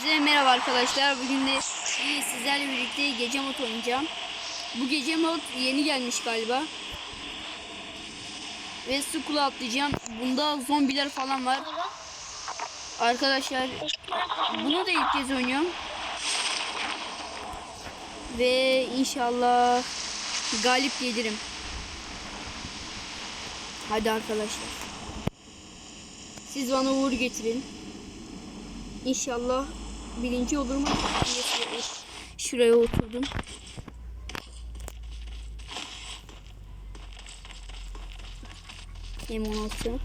Hepinize merhaba arkadaşlar. Bugün de sizlerle birlikte gece mod oynayacağım. Bu gece mod yeni gelmiş galiba. Ve Skull'a atlayacağım. Bunda zombiler falan var. Arkadaşlar bunu da ilk kez oynuyorum. Ve inşallah galip gelirim. Hadi arkadaşlar. Siz bana uğur getirin. İnşallah birinci olurum. Şuraya oturdum. M16.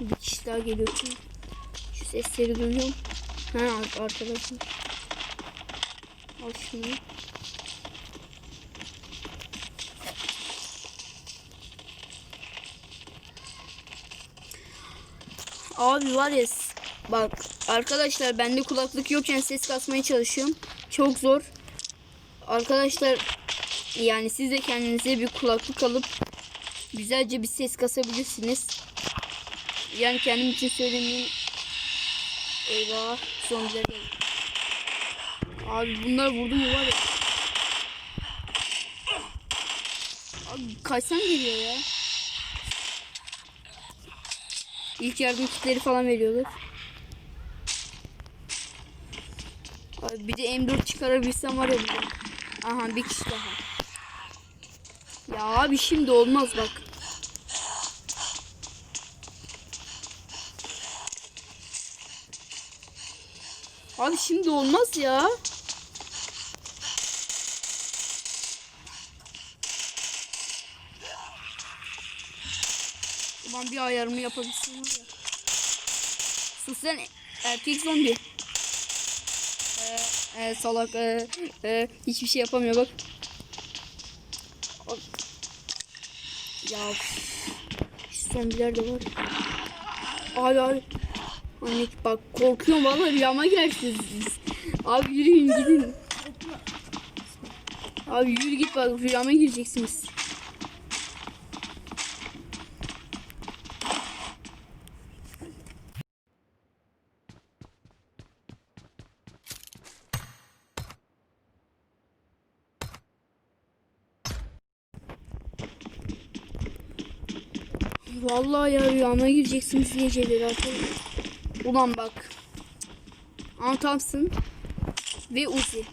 Bir kişi daha geliyor. Şu sesleri duyuyorum. Ha ar- arkadaşım. Al şunu. Abi var ya bak arkadaşlar bende kulaklık yokken ses kasmaya çalışıyorum. Çok zor. Arkadaşlar yani siz de kendinize bir kulaklık alıp güzelce bir ses kasabilirsiniz. Yani kendim için söylemiyorum. Eyvah zombiler geldi. Abi bunlar vurdu mu var ya. Abi kaçsam geliyor ya. İlk yardım kitleri falan veriyorlar. Abi bir de M4 çıkarabilsem var ya burada. Aha bir kişi daha. Ya abi şimdi olmaz bak. Abi şimdi olmaz ya. Ulan bir ayarımı yapabilsem var ya. Sus sen erkek zombi. Ee, e, salak e, e, hiçbir şey yapamıyor bak. Ya zombiler de var. Abi abi. Anne bak korkuyorum vallahi rüyama girersiniz. Abi yürüyün gidin. Abi yürü git bak rüyama gireceksiniz. Vallahi ya rüyama gireceksiniz geceleri arkadaşlar. Ulan bak. Antamsın ve Uzi.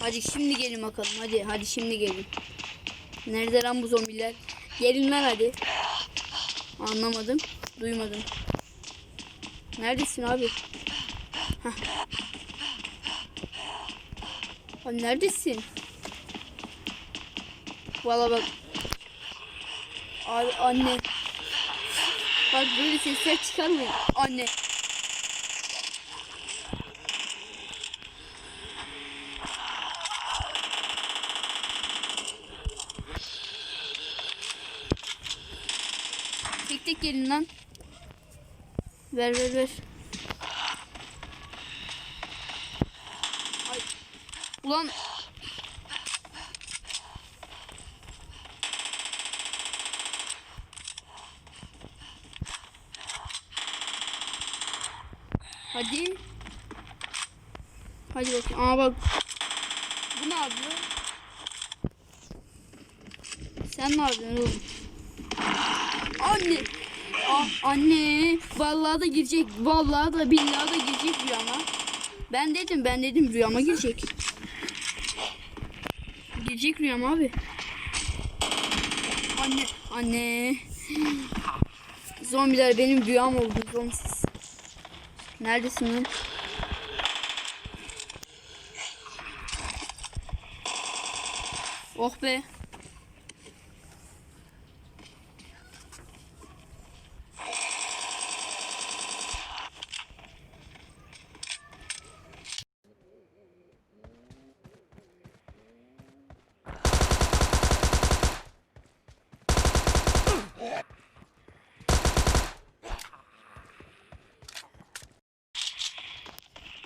Hadi şimdi gelin bakalım. Hadi hadi şimdi gelin. Nerede lan bu zombiler? Gelin hadi. Anlamadım. Duymadım. Neredesin abi? Hah. Abi neredesin? Valla bak. Abi anne. Bak böyle sesler çıkarmayın. Anne. Tek tek gelin lan. Ver ver ver. Ay. Ulan Hadi. Hadi bakayım. Aa bak. Bu ne yapıyor? Sen ne yapıyorsun oğlum? Anne. Ah, anne. Vallahi da girecek. Vallahi da billahi da girecek rüyama. Ben dedim ben dedim rüyama girecek. Girecek rüyama abi. Anne. Anne. Zombiler benim rüyam oldu. Zombisiz. Neredesin lan? Oh be.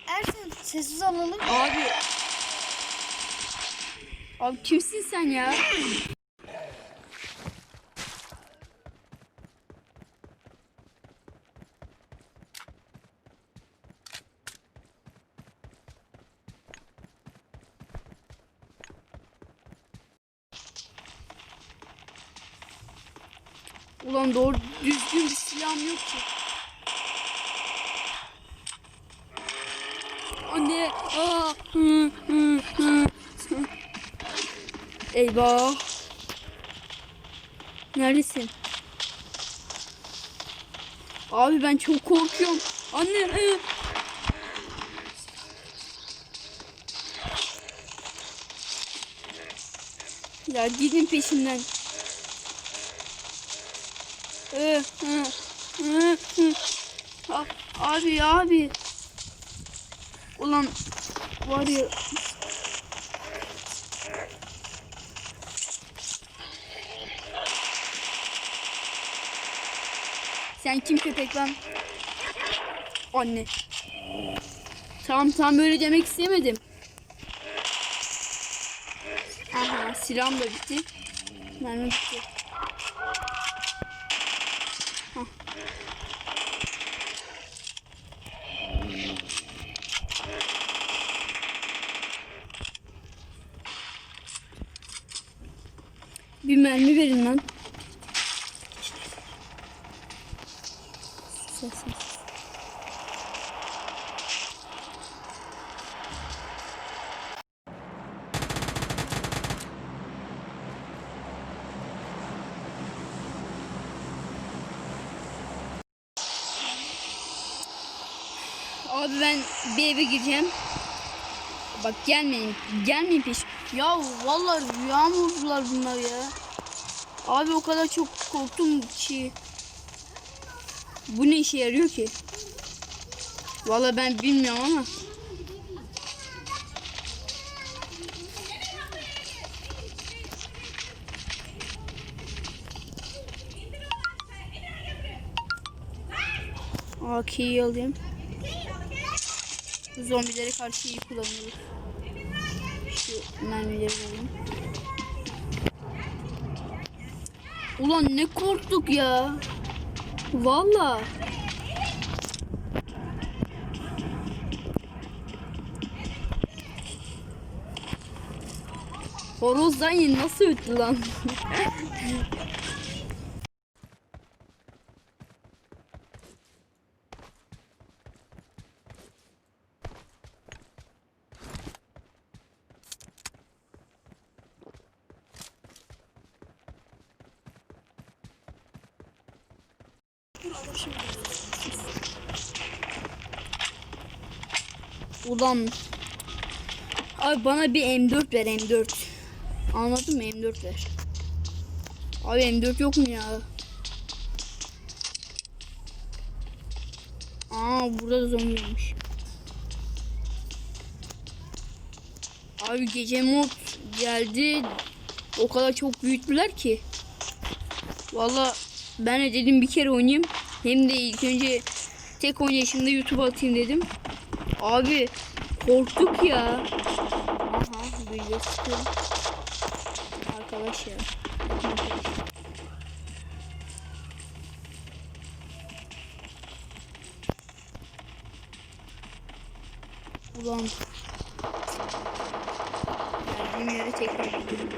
Ersin sessiz alalım. Abi. Abi kimsin sen ya? Ulan doğru düzgün bir silahım yok ki. Anne. Aa. Hı, hı. Eyvah. Neredesin? Abi ben çok korkuyorum. Anne. hı. Ya gidin hı, hı. A- Abi abi. Ulan var ya. Sen kim köpek lan? Anne. Tamam tamam öyle demek istemedim. Aha silahım da bitti. Mermi bitti. Bir mermi verin lan. Ses, ses. Abi ben bir eve gireceğim. Bak gelmeyin. Gelmeyin peş. Ya vallahi rüya mı oldular bunlar ya? Abi o kadar çok korktum ki. Bu ne işe yarıyor ki? Vallahi ben bilmiyorum ama. AK'yi alayım. Zombilere karşı iyi kullanılır. Şu mermileri alayım. Ulan ne korktuk ya. Valla. Horozdan yeni nasıl öttü lan? Ulan. Abi bana bir M4 ver M4. Anladın mı M4 ver. Abi M4 yok mu ya? Aa burada da zombi varmış. Abi gece mod geldi. O kadar çok büyüttüler ki. Valla ben de dedim bir kere oynayayım. Hem de ilk önce tek oynayışımda YouTube atayım dedim. Abi korktuk ya. Aha böyle sıkıyor. Arkadaş ya. Ulan. Geldiğim yere tekrar gidiyorum.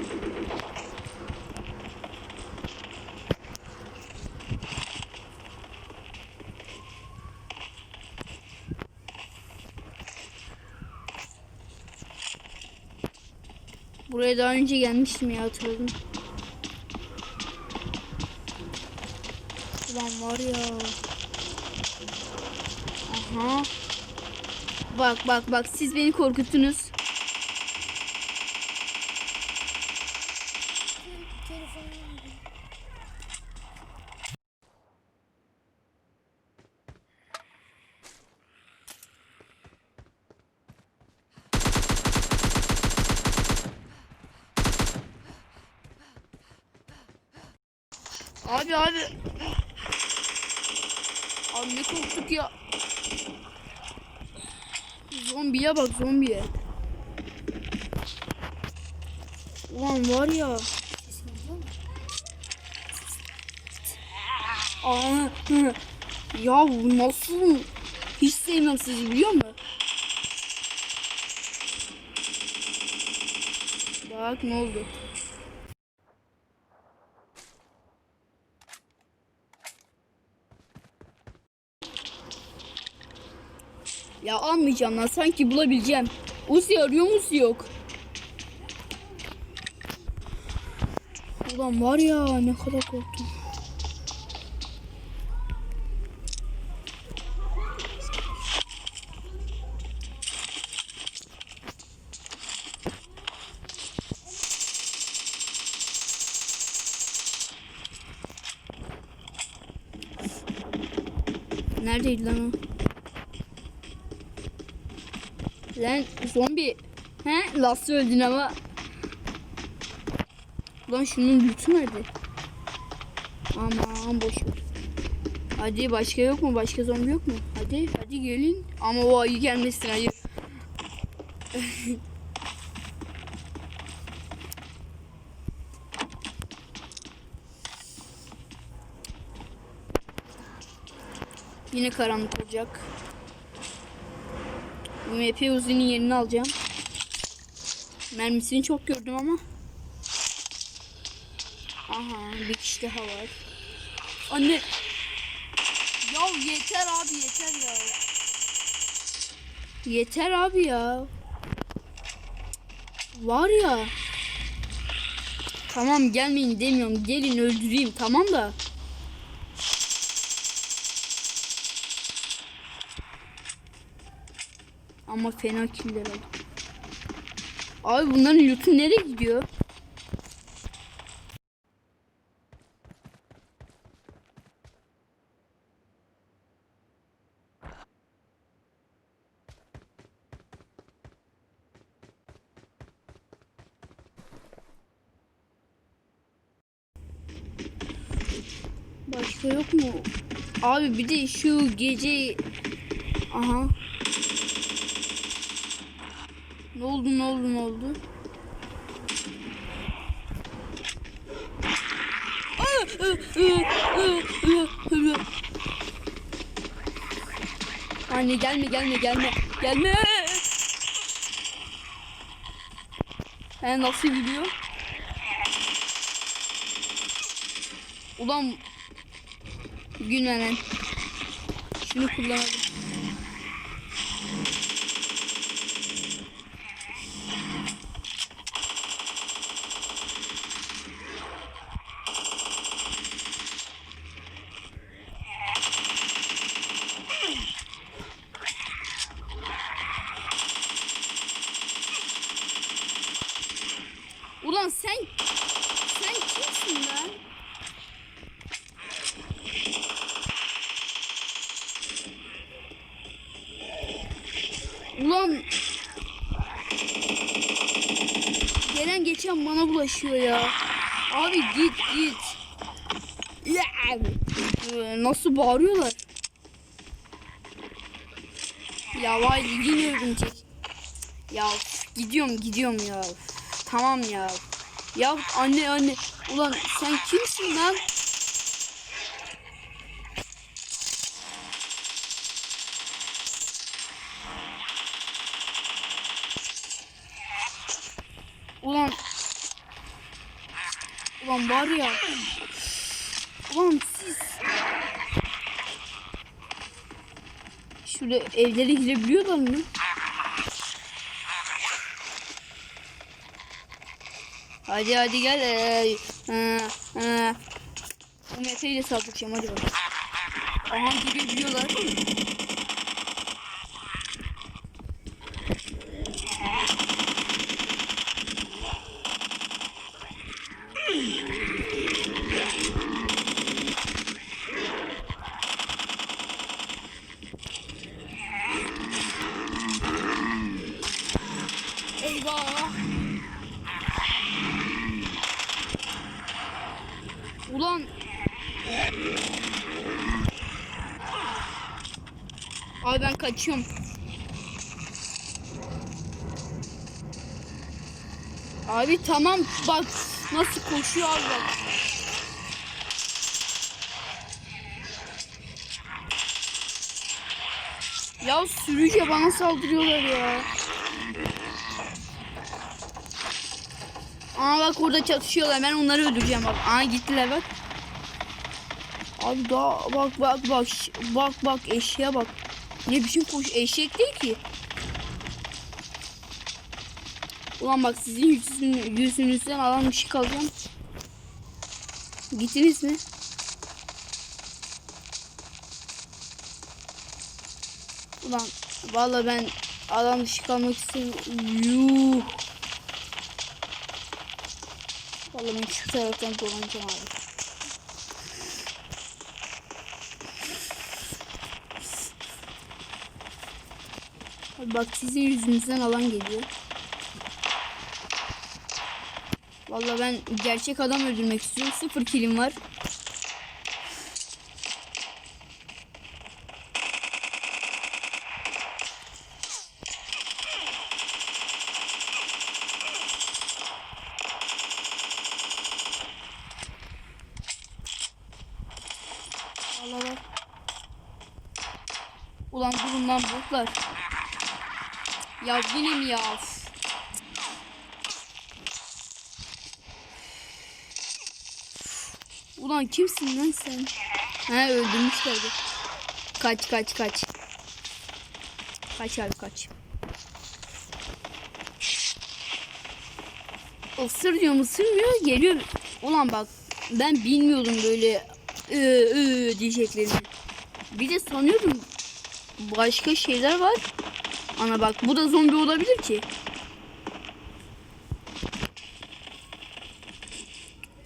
Buraya daha önce gelmiştim ya hatırladım. Ulan var ya. Aha. Bak bak bak siz beni korkuttunuz. Abi abi. Abi ne korktuk ya. Zombiye bak zombiye. Ulan var ya. Aa, ya bu nasıl hiç sevmem sizi biliyor musun? Bak ne oldu? Ya almayacağım lan sanki bulabileceğim. Uzi arıyor Uzi yok. Ulan var ya ne kadar korktum. Neredeydi lan o? Lan zombi. He? Nasıl öldün ama? Lan şunun lütü nerede? Aman boş ver. Hadi başka yok mu? Başka zombi yok mu? Hadi hadi gelin. Ama o ayı gelmesin hayır. Yine karanlık olacak. MP Uzi'nin yerini alacağım. Mermisini çok gördüm ama. Aha bir kişi daha var. Anne. Ya yeter abi yeter ya. Yeter abi ya. Var ya. Tamam gelmeyin demiyorum. Gelin öldüreyim tamam da. Ama fena killer aldım. Abi bunların loot'u nereye gidiyor? Başka yok mu? Abi bir de şu gece... Aha. Ne oldu ne oldu ne oldu? Anne gelme gelme gelme gelme. He nasıl gidiyor? Ulan gülmenen. Şunu kullanalım. Ulan sen sen kimsin lan? Ulan gelen bulaşıyor ya. Abi git git. Ee, Nasıl bağırıyorlar? Ya vay yine örümcek. Ya gidiyorum gidiyorum ya. Tamam ya. Ya anne anne. Ulan sen kimsin lan? Ulan. Ulan var ya. Ulan siz. Şurada evlere girebiliyorlar mı? Hadi hadi gel. Ee, ee, ee. Bu Mete'yi de saldıracağım hadi bak. Aha girebiliyorlar. Eyvah. Ulan. Abi ben kaçıyorum. Abi tamam bak nasıl koşuyor abi. Ya sürüce bana saldırıyorlar ya. Aa bak orada çatışıyorlar. Ben onları öldüreceğim bak. Aa gittiler bak. Abi daha bak bak bak bak bak eşeğe bak. Ne biçim koş eşek değil ki. Ulan bak sizin yüzün, yüzünüzden alan ışık alacağım. Gittiniz mi? Ulan valla ben alan ışık almak istemiyorum. Yuh. Valla ben şu taraftan dolanacağım abi. Bak sizin yüzünüzden alan geliyor. Valla ben gerçek adam öldürmek istiyorum. Sıfır kilim var. Ulan durun lan. Ya yine mi ya? Ulan kimsin lan sen? He öldürmüşlerdi. Kaç kaç kaç. Kaç abi kaç. Isır diyorum ısırmıyor geliyor. Ulan bak ben bilmiyordum böyle ıı, ıı diyeceklerini. Bir de sanıyordum başka şeyler var. Ana bak bu da zombi olabilir ki.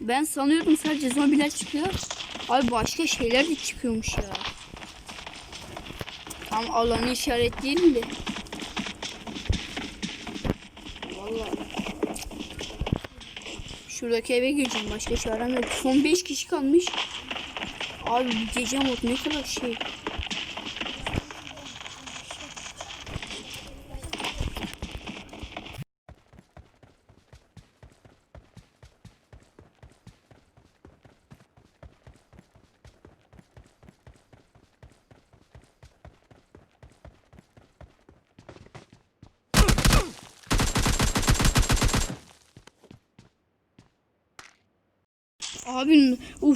Ben sanıyordum sadece zombiler çıkıyor. Abi başka şeyler de çıkıyormuş ya. Tam alanı işaretleyelim de. Vallahi. Şuradaki eve gireceğim. Başka çarem yok. Son 5 kişi kalmış. Abi gece mod ne kadar şey.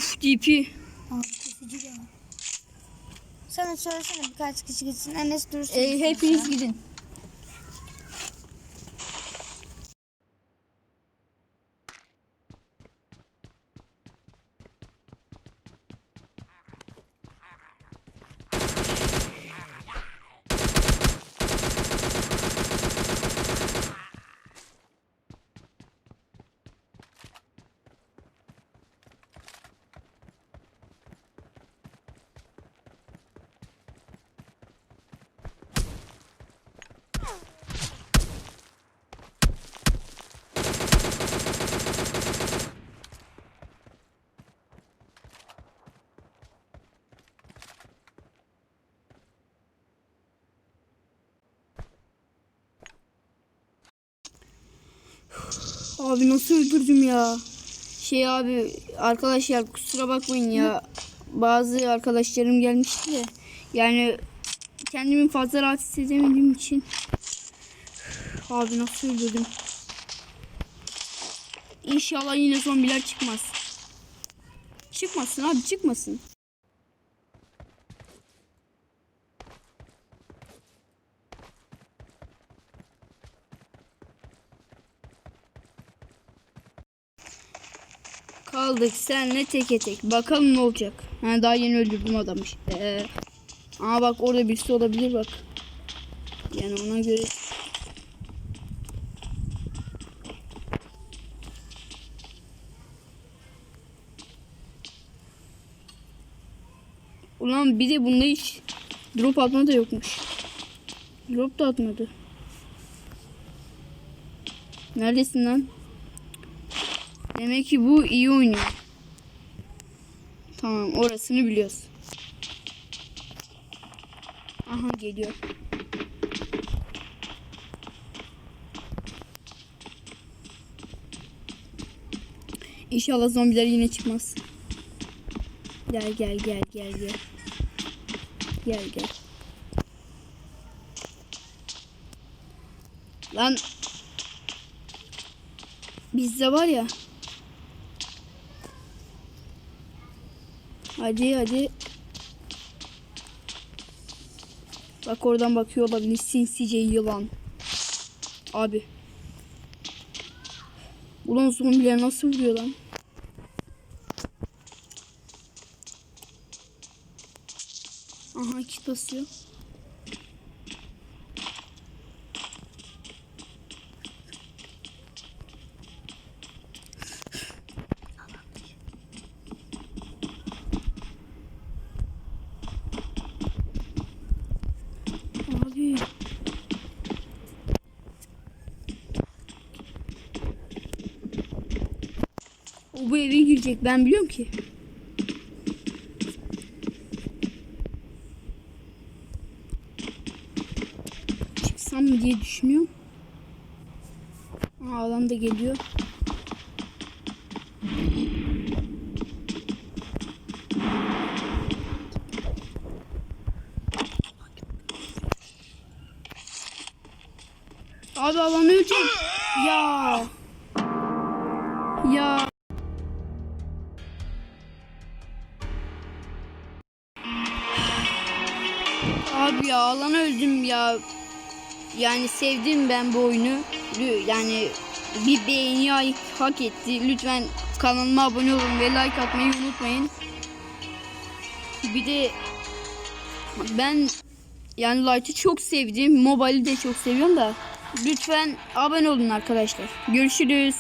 Uf DP. Sana söylesene birkaç kişi gitsin. Enes dursun. E, hepiniz gidin. Abi nasıl öldürdüm ya? Şey abi arkadaşlar kusura bakmayın ya. Bazı arkadaşlarım gelmişti de. Yani kendimi fazla rahatsız edemediğim için. Abi nasıl öldürdüm? İnşallah yine zombiler çıkmaz. Çıkmasın abi çıkmasın. Kaldık senle teke tek. Bakalım ne olacak. Ha, daha yeni öldürdüm adamı. Ee, ama bak orada birisi olabilir bak. Yani ona göre. Ulan bir de bunda hiç drop atma da yokmuş. Drop da atmadı. Neredesin lan? Demek ki bu iyi oynuyor. Tamam orasını biliyoruz. Aha geliyor. İnşallah zombiler yine çıkmaz. Gel gel gel gel gel. Gel gel. Lan bizde var ya. Hadi hadi. Bak oradan bakıyor olabilir. Sinsice yılan. Abi. Ulan zombiler nasıl vuruyor lan? Aha kit basıyor. Abi. Eve girecek ben biliyorum ki. Çıksam mı diye düşünüyorum. Aa, adam da geliyor. Abi alan ölecek. Ya. Ya. Abi ya alan öldüm ya. Yani sevdim ben bu oyunu. Yani bir beğeni hak etti. Lütfen kanalıma abone olun ve like atmayı unutmayın. Bir de ben yani Light'ı çok sevdim. Mobile'i de çok seviyorum da. Lütfen abone olun arkadaşlar. Görüşürüz.